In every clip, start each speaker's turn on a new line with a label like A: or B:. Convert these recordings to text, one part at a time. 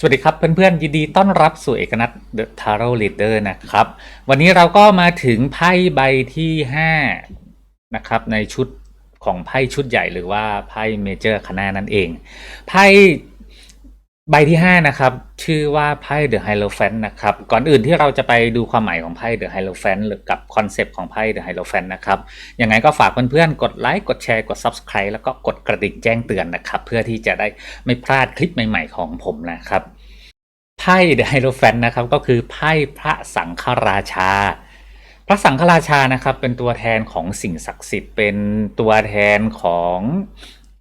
A: สวัสดีครับเพื่อนๆยินดีต้อนรับสู่เอกนัท The Tarot Leader นะครับ วันนี้เราก็มาถึงไพ่ใบที่ 5 นะครับ ในชุดของไพ่ชุดใหญ่หรือว่าไพ่เมเจอร์คณะนั่นเอง ไพ่ ใบที่ 5 นะครับ ชื่อว่าไพ่ The Hierophant นะครับ ก่อนอื่นที่เราจะไปดูความหมายของไพ่ The Hierophant หรือกับคอนเซปต์ของไพ่ The Hierophant นะครับ ยังไงก็ฝากเพื่อนๆ กดไลค์ กดแชร์ กด Subscribe แล้วก็กดกระดิ่งแจ้งเตือนนะครับ เพื่อที่จะได้ไม่พลาดคลิปใหม่ๆของผมนะครับ ไพ่เดอะไฮโ o แฟนนะครับก็คือไพ่พระสังฆราชา พระสังฆราชานะครับเป็นตัวแทนของสิ่งศักดิ์สิทธิ์เป็นตัวแทนของ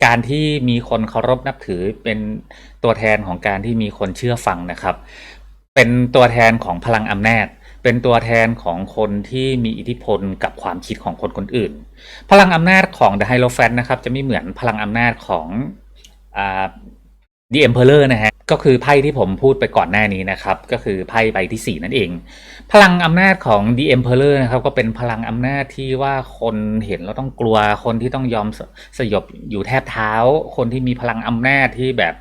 A: การที่มีคนเคารพนับถือเป็นตัวแทนของการที่มีคนเชื่อฟังนะครับ เป็นตัวแทนของพลังอำนาจเป็นตัวแทนของคนที่มีอิทธิพลกับความคิดของคนคนอื่น พลังอำนาจของ The h i e r o p h a n t นะครับ จะไม่เหมือนพลังอำนาจของ The Emperor นะฮะ ก็คือไพ่ที่ผมพูดไปก่อนหน้านี้นะครับ ก็คือไพ่ใบที่ 4 นั่นเอง พลังอำนาจของ The Emperor นะครับ ก็เป็นพลังอำนาจที่ว่าคนเห็นแล้วต้องกลัว คนที่ต้องยอมสสยบอยู่แทบเท้า คนที่มีพลังอำนาจที่แบบ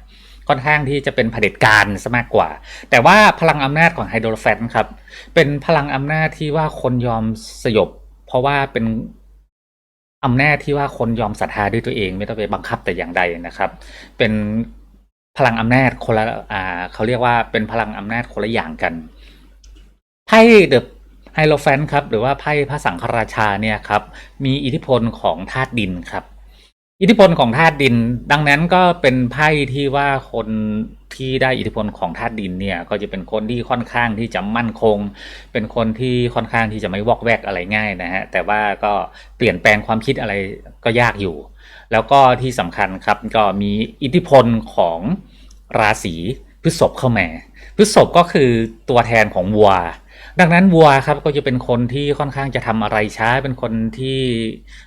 A: ค่อนข้างที่จะเป็นเผด็จการซะมากกว่า แต่ว่าพลังอำนาจของไฮโดรแฟนครับ เป็นพลังอำนาจที่ว่าคนยอมสยบ เพราะว่าเป็นอำนาจที่ว่าคนยอมศรัทธาด้วยตัวเอง ไม่ต้องไปบังคับแต่อย่างใดนะครับ เป็น พลังอำนาจคนละอ่าเขาเรียกว่าเป็นพลังอำนาจคนละอย่างกันไพ่เดอะไฮโลแฟนครับหรือว่าไพ่พระสังฆราชาเนี่ยครับมีอิทธิพลของธาตุดินครับ อิทธิพลของธาตุดิน ดังนั้นก็เป็นไพ่ที่ว่าคนที่ได้อิทธิพลของธาตุดินเนี่ยก็จะเป็นคนที่ค่อนข้างที่จะมั่นคง เป็นคนที่ค่อนข้างที่จะไม่วอกแวกอะไรง่ายนะฮะแต่ว่าก็เปลี่ยนแปลงความคิดอะไรก็ยากอยู่ แล้วก็ที่สำคัญครับก็มีอิทธิพลของราศีพฤษภเข้ามาพฤษภก็คือตัวแทนของวัว ดังนั้นวัวครับก็จะเป็นคนที่ค่อนข้างจะทำอะไรช้า เป็นคนที่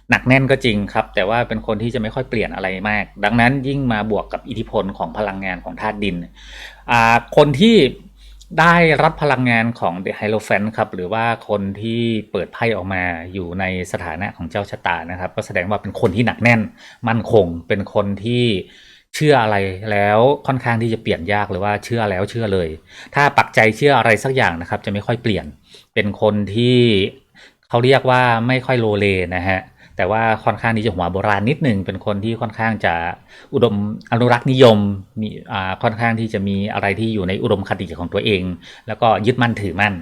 A: หนักแน่นก็จริงครับ แต่ว่าเป็นคนที่จะไม่ค่อยเปลี่ยนอะไรมาก ดังนั้นยิ่งมาบวกกับอิทธิพลของพลังงานของธาตุดินคนที่ ได้รับพลังงานของ The h i e r o p h a n t ครับ หรือว่าคนที่เปิดไพ่ออกมาอยู่ในสถานะของเจ้าชะตานะครับ ก็แสดงว่าเป็นคนที่หนักแน่น มั่นคง เป็นคนที่เชื่ออะไรแล้วค่อนข้างที่จะเปลี่ยนยากหรือว่าเชื่อแล้วเชื่อเลย ถ้าปักใจเชื่ออะไรสักอย่างนะครับ จะไม่ค่อยเปลี่ยน เป็นคนที่เขาเรียกว่าไม่ค่อยโลเลนะฮะ แต่ว่าค่อนข้างที่จะหัวโบราณนิดหนึ่งเป็นคนที่ค่อนข้างจะอุดมอนุรักษ์นิยมมีอ่าค่อนข้างที่จะมีอะไรที่อยู่ในอุดมคติของตัวเอง แล้วก็ยึดมั่นถือมั่น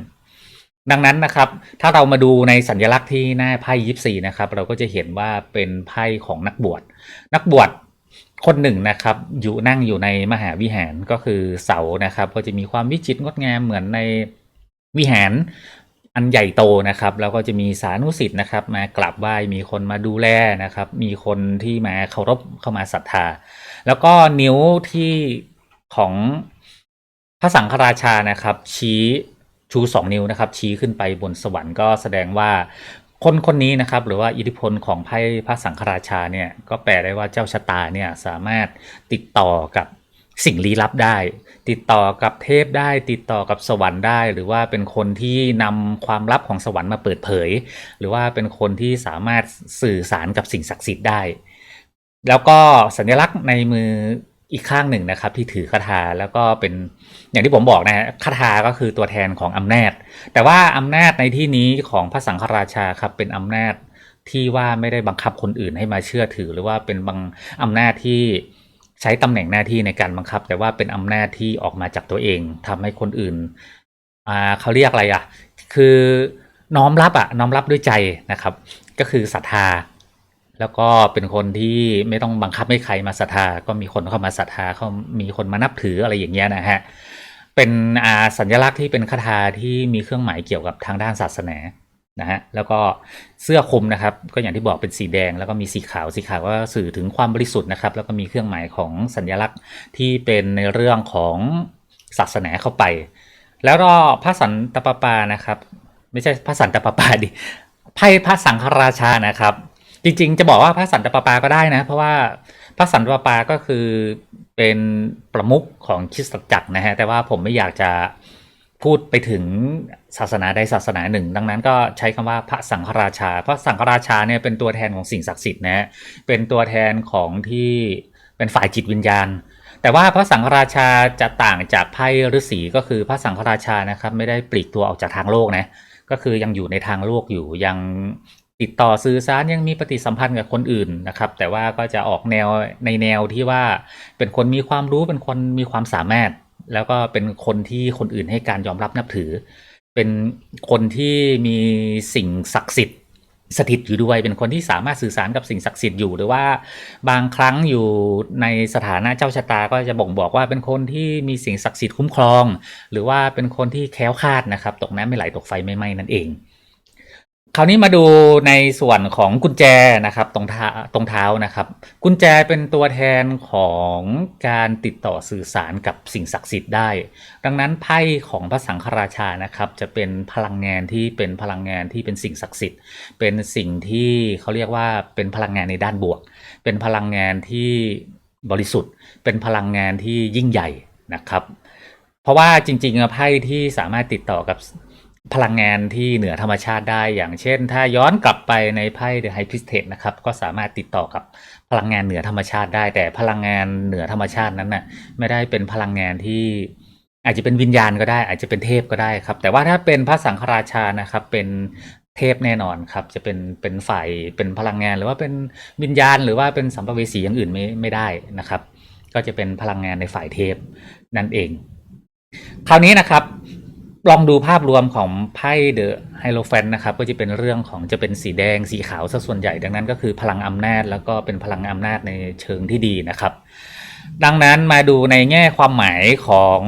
A: ดังนั้นนะครับ ถ้าเรามาดูในสัญลักษณ์ที่หน้าไพ่ยิปซีนะครับ เราก็จะเห็นว่าเป็นไพ่ของนักบวชนักบวชคนหนึ่งนะครับอยู่นั่งอยู่ในมหาวิหารก็คือเสานะครับ ก็จะมีความวิจิตรงดงามเหมือนในวิหาร อันใหญ่โตนะครับ แล้วก็จะมีสานุสิทธิ์นะครับ มากราบไหว้มีคนมาดูแลนะครับ มีคนที่มาเคารพเข้ามาศรัทธา แล้วก็นิ้วที่ของพระสังฆราชานะครับ ชี้ชูสองนิ้วนะครับ ชี้ขึ้นไปบนสวรรค์ก็แสดงว่าคนคนนี้นะครับหรือว่าอิทธิพลของไพ่พระสังฆราชาเนี่ยก็แปลได้ว่าเจ้าชะตาเนี่ยสามารถติดต่อกับ สิ่งลี้ลับได้ ติดต่อกับเทพได้ ติดต่อกับสวรรค์ได้ หรือว่าเป็นคนที่นำความลับของสวรรค์มาเปิดเผย หรือว่าเป็นคนที่สามารถสื่อสารกับสิ่งศักดิ์สิทธิ์ได้ แล้วก็สัญลักษณ์ในมืออีกข้างหนึ่งนะครับที่ถือคาถาแล้วก็เป็นอย่างที่ผมบอกนะฮะคาถาก็คือตัวแทนของอำนาจ แต่ว่าอำนาจในที่นี้ของพระสังฆราชาครับเป็นอำนาจที่ว่าไม่ได้บังคับคนอื่นให้มาเชื่อถือ หรือว่าเป็นบางอำนาจที่ ใช้ตำแหน่งหน้าที่ในการบังคับ แต่ว่าเป็นอำนาจที่ออกมาจากตัวเองทำให้คนอื่นอ่าเขาเรียกอะไรอะ คือน้อมรับอะน้อมรับด้วยใจนะครับ ก็คือศรัทธา แล้วก็เป็นคนที่ไม่ต้องบังคับให้ใครมาศรัทธา ก็มีคนเข้ามาศรัทธาเขามีคนมานับถืออะไรอย่างเงี้ยนะฮะเป็นอ่าสัญลักษณ์ที่เป็นคาถาที่มีเครื่องหมายเกี่ยวกับทางด้านศาสนา นะฮะแล้วก็เสื้อคลุมนะครับก็อย่างที่บอกเป็นสีแดง แล้วก็มีสีขาวสีขาวก็สื่อถึงความบริสุทธิ์นะครับแล้วก็มีเครื่องหมายของสัญลักษณ์ที่เป็นในเรื่องของศาสนาเข้าไป แล้วก็พระสันตะปาปานะครับ ไม่ใช่พระสันตะปาปาดิไพ่พระสังฆราชานะครับ จริงๆ จะบอกว่าพระสันตะปาปาก็ได้นะ เพราะว่าพระสันตะปาปาก็คือเป็นประมุขของคริสตจักรนะฮะแต่ว่าผมไม่อยากจะ พูดไปถึงศาสนาใดศาสนาหนึ่ง ดังนั้นก็ใช้คำว่าพระสังฆราชา พระสังฆราชาเนี่ยเป็นตัวแทนของสิ่งศักดิ์สิทธิ์นะฮะเป็นตัวแทนของที่เป็นฝ่ายจิตวิญญาณ แต่ว่าพระสังฆราชาจะต่างจากไพ่ฤาษีก็คือพระสังฆราชานะครับไม่ได้ปลีกตัวออกจากทางโลกนะ ก็คือยังอยู่ในทางโลกอยู่ยังติดต่อสื่อสารยังมีปฏิสัมพันธ์กับคนอื่นนะครับ แต่ว่าก็จะออกแนวในแนวที่ว่าเป็นคนมีความรู้เป็นคนมีความสามารถ แล้วก็เป็นคนที่คนอื่นให้การยอมรับนับถือ เป็นคนที่มีสิ่งศักดิ์สิทธิ์สถิตอยู่ด้วย เป็นคนที่สามารถสื่อสารกับสิ่งศักดิ์สิทธิ์อยู่หรือว่าบางครั้งอยู่ในสถานะเจ้าชะตาก็จะบ่งบอกว่าเป็นคนที่มีสิ่งศักดิ์สิทธิ์คุ้มครอง หรือว่าเป็นคนที่แคล้วคลาดนะครับ ตกน้ำไม่ไหลตกไฟไม่ไหม้นั่นเอง คราวนี้มาดูในส่วนของกุญแจนะครับตรงเท้าตรงเท้านะครับ กุญแจเป็นตัวแทนของการติดต่อสื่อสารกับสิ่งศักดิ์สิทธิ์ได้ ดังนั้นไพ่ของพระสังฆราชานะครับ จะเป็นพลังงานที่เป็นพลังงานที่เป็นสิ่งศักดิ์สิทธิ์ เป็นสิ่งที่เขาเรียกว่าเป็นพลังงานในด้านบวก เป็นพลังงานที่บริสุทธิ์ เป็นพลังงานที่ยิ่งใหญ่นะครับ เพราะว่าจริงๆอะไพ่ที่สามารถติดต่อกับ พลังงานที่เหนือธรรมชาติได้ อย่างเช่น ถ้าย้อนกลับไปในไพ่ The High Priestess นะครับก็สามารถติดต่อกับพลังงานเหนือธรรมชาติได้ แต่พลังงานเหนือธรรมชาตินั้นน่ะไม่ได้เป็นพลังงานที่อาจจะเป็นวิญญาณก็ได้ อาจจะเป็นเทพก็ได้ครับ แต่ว่าถ้าเป็นพระสังฆราชานะครับเป็นเทพแน่นอนครับจะเป็นเป็นฝ่ายเป็นพลังงานหรือว่าเป็นวิญญาณ หรือว่าเป็นสัมภเวสีอย่างอื่นไม่ไม่ได้นะครับ ก็จะเป็นพลังงานในฝ่ายเทพนั่นเอง คราวนี้นะครับ ลองดูภาพรวมของไพ่เดอะไฮโลแฟนนะครับก็จะเป็นเรื่องของจะเป็นสีแดงสีขาวซะส่วนใหญ่ดังนั้นก็คือพลังอำนาจแล้วก็เป็นพลังอำนาจในเชิงที่ดีนะครับ ดังนั้นมาดูในแง่ความหมายของ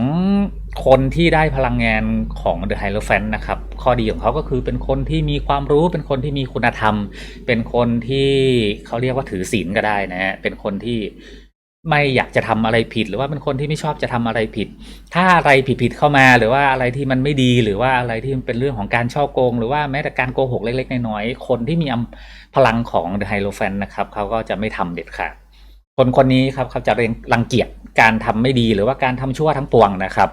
A: คนที่ได้พลังงานของ The h i e r o p h a n t นะครับ ข้อดีของเขาก็คือเป็นคนที่มีความรู้ เป็นคนที่มีคุณธรรม เป็นคนที่เขาเรียกว่าถือศีลก็ได้นะฮะเป็นคนที่ ไม่อยากจะทำอะไรผิด หรือว่าเป็นคนที่ไม่ชอบจะทำอะไรผิด ถ้าอะไรผิดๆเข้ามาหรือว่าอะไรที่มันไม่ดีหรือว่าอะไรที่มันเป็นเรื่องของการช่อโกง หรือว่าแม้แต่การโกหกเล็กๆน้อยๆคนที่มีอพลังของ The h i e r o p h a n t นะครับเขาก็จะไม่ทำเด็ดขาดคนคนนี้ครับเขาจะรังเกียจการทำไม่ดีหรือว่าการทำชั่วทั้งปวงนะครับ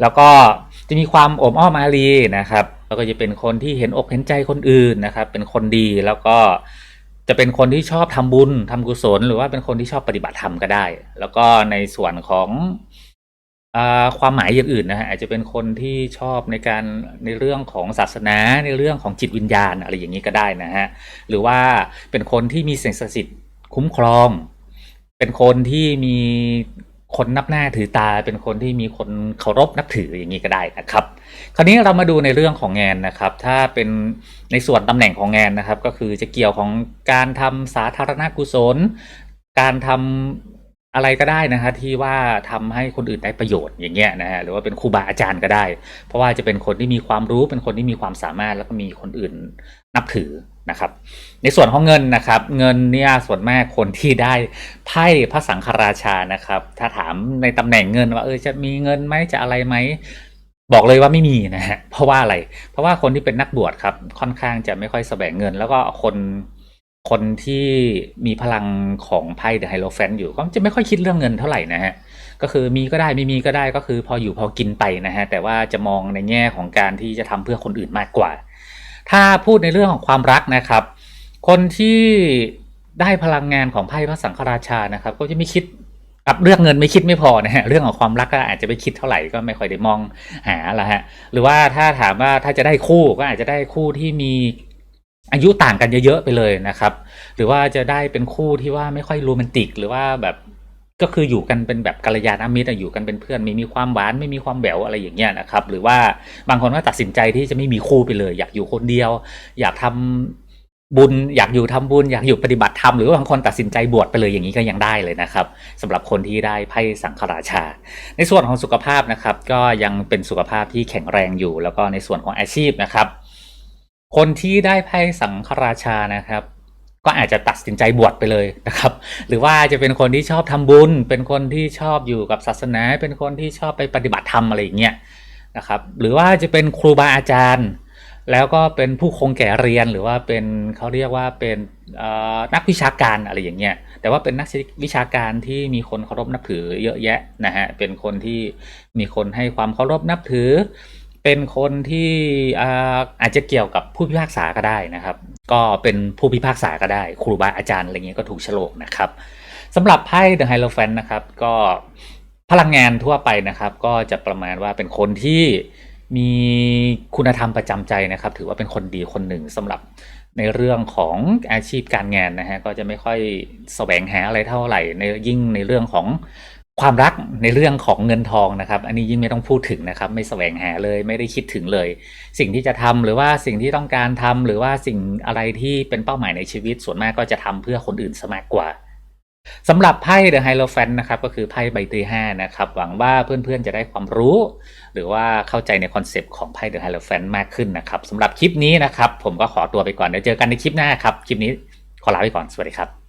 A: แล้วก็จะมีความโอมอ้อมอารีนะครับแล้วก็จะเป็นคนที่เห็นอกเห็นใจคนอื่นนะครับ เป็นคนดีแล้วก็ จะเป็นคนที่ชอบทำบุญทำกุศล หรือว่าเป็นคนที่ชอบปฏิบัติธรรมก็ได้ แล้วก็ในส่วนของอความหมายอย่างอื่นนะฮะอาจจะเป็นคนที่ชอบในการในเรื่องของศาสนาในเรื่องของจิตวิญญาณอะไรอย่างนี้ก็ได้นะฮะหรือว่าเป็นคนที่มีสิ่งศักดิ์สิทธิ์คุ้มครอง เป็นคนที่มี คนนับหน้าถือตาเป็นคนที่มีคนเคารพนับถืออย่างนี้ก็ได้นะครับ คราวนี้เรามาดูในเรื่องของงานนะครับ ถ้าเป็นในส่วนตำแหน่งของงานนะครับ ก็คือจะเกี่ยวของการทำสาธารณกุศล การทำ อะไรก็ได้นะฮะที่ว่าทำให้คนอื่นได้ประโยชน์อย่างเงี้ยนะฮะหรือว่าเป็นครูบาอาจารย์ก็ได้ เพราะว่าจะเป็นคนที่มีความรู้เป็นคนที่มีความสามารถแล้วก็มีคนอื่นนับถือนะครับ ในส่วนของเงินนะครับ เงินเนี่ยส่วนมากคนที่ได้ไพ่พระสังฆราชานะครับ ถ้าถามในตำแหน่งเงินว่าเออจะมีเงินไหมจะอะไรไหมบอกเลยว่าไม่มีนะฮะเพราะว่าอะไร เพราะว่าคนที่เป็นนักบวชครับค่อนข้างจะไม่ค่อยแสวงเงิน แล้วก็คน คนที่มีพลังของไพ่เดอะไฮโลแฟนอยู่ก็จะไม่ค่อยคิดเรื่องเงินเท่าไหร่นะฮะ ก็คือมีก็ได้ไม่มีก็ได้ก็คือพออยู่พอกินไปนะฮะ แต่ว่าจะมองในแง่ของการที่จะทำเพื่อคนอื่นมากกว่า ถ้าพูดในเรื่องของความรักนะครับ คนที่ได้พลังงานของไพ่พระสังฆราชานะครับ ก็จะไม่คิดกับเรื่องเงินไม่คิดไม่พอนะฮะเรื่องของความรักก็อาจจะไม่คิดเท่าไหร่ก็ไม่ค่อยได้มองหาละฮะหรือว่าถ้าถามว่าถ้าจะได้คู่ก็อาจจะได้คู่ที่มี อายุต่างกันเยอะๆไปเลยนะครับ หรือว่าจะได้เป็นคู่ที่ว่าไม่ค่อยโรแมนติก หรือว่าแบบก็คืออยู่กันเป็นแบบกัลยาณมิตรอะอยู่กันเป็นเพื่อนไม่มีความหวานไม่มีความแหววอะไรอย่างเงี้ยนะครับ หรือว่าบางคนก็ตัดสินใจที่จะไม่มีคู่ไปเลย อยากอยู่คนเดียว อยากทำบุญอยากอยู่ทำบุญอยากอยู่ปฏิบัติธรรมหรือว่าบางคนตัดสินใจบวชไปเลยอย่างนี้ก็ยังได้เลยนะครับสำหรับคนที่ได้ไพ่สังฆราชา ในส่วนของสุขภาพนะครับ ก็ยังเป็นสุขภาพที่แข็งแรงอยู่ แล้วก็ในส่วนของอาชีพนะครับ คนที่ได้ไพ่สังฆราชานะครับ ก็อาจจะตัดสินใจบวชไปเลยนะครับ หรือว่าจะเป็นคนที่ชอบทำบุญ เป็นคนที่ชอบอยู่กับศาสนา เป็นคนที่ชอบไปปฏิบัติธรรมอะไรอย่างเงี้ยนะครับ หรือว่าจะเป็นครูบาอาจารย์ แล้วก็เป็นผู้คงแก่เรียนหรือว่าเป็นเขาเรียกว่าเป็นนักวิชาการอะไรอย่างเงี้ย แต่ว่าเป็นนักวิชาการที่มีคนเคารพนับถือเยอะแยะนะฮะ เป็นคนที่มีคนให้ความเคารพนับถือ เป็นคนที่อาจจะเกี่ยวกับผู้พิพากษาก็ได้นะครับ ก็เป็นผู้พิพากษาก็ได้ ครูบาอาจารย์อะไรเงี้ยก็ถูกฉลกนะครับสำหรับไพ่ The Hierophant นะครับ ก็พลังงานทั่วไปนะครับ ก็จะประมาณว่าเป็นคนที่มีคุณธรรมประจำใจนะครับ ถือว่าเป็นคนดีคนหนึ่งสำหรับในเรื่องของอาชีพการงานนะฮะก็จะไม่ค่อยแสวงหาอะไรเท่าไหร่ในยิ่งในเรื่องของ ความรักในเรื่องของเงินทองนะครับ อันนี้ยิ่งไม่ต้องพูดถึงนะครับ ไม่แสวงหาเลยไม่ได้คิดถึงเลย สิ่งที่จะทำหรือว่าสิ่งที่ต้องการทำหรือว่าสิ่งอะไรที่เป็นเป้าหมายในชีวิตส่วนมากก็จะทำเพื่อคนอื่นซะมากกว่าสำหรับไพ่ The Hierophant นะครับก็คือไพ่ใบที่5นะครับหวังว่าเพื่อนๆจะได้ความรู้ หรือว่าเข้าใจในคอนเซปต์ของไพ่ The Hierophant มากขึ้นนะครับสำหรับคลิปนี้นะครับ ผมก็ขอตัวไปก่อนเดี๋ยวเจอกันในคลิปหน้าครับคลิปนี้ขอลาไปก่อนสวัสดีครับ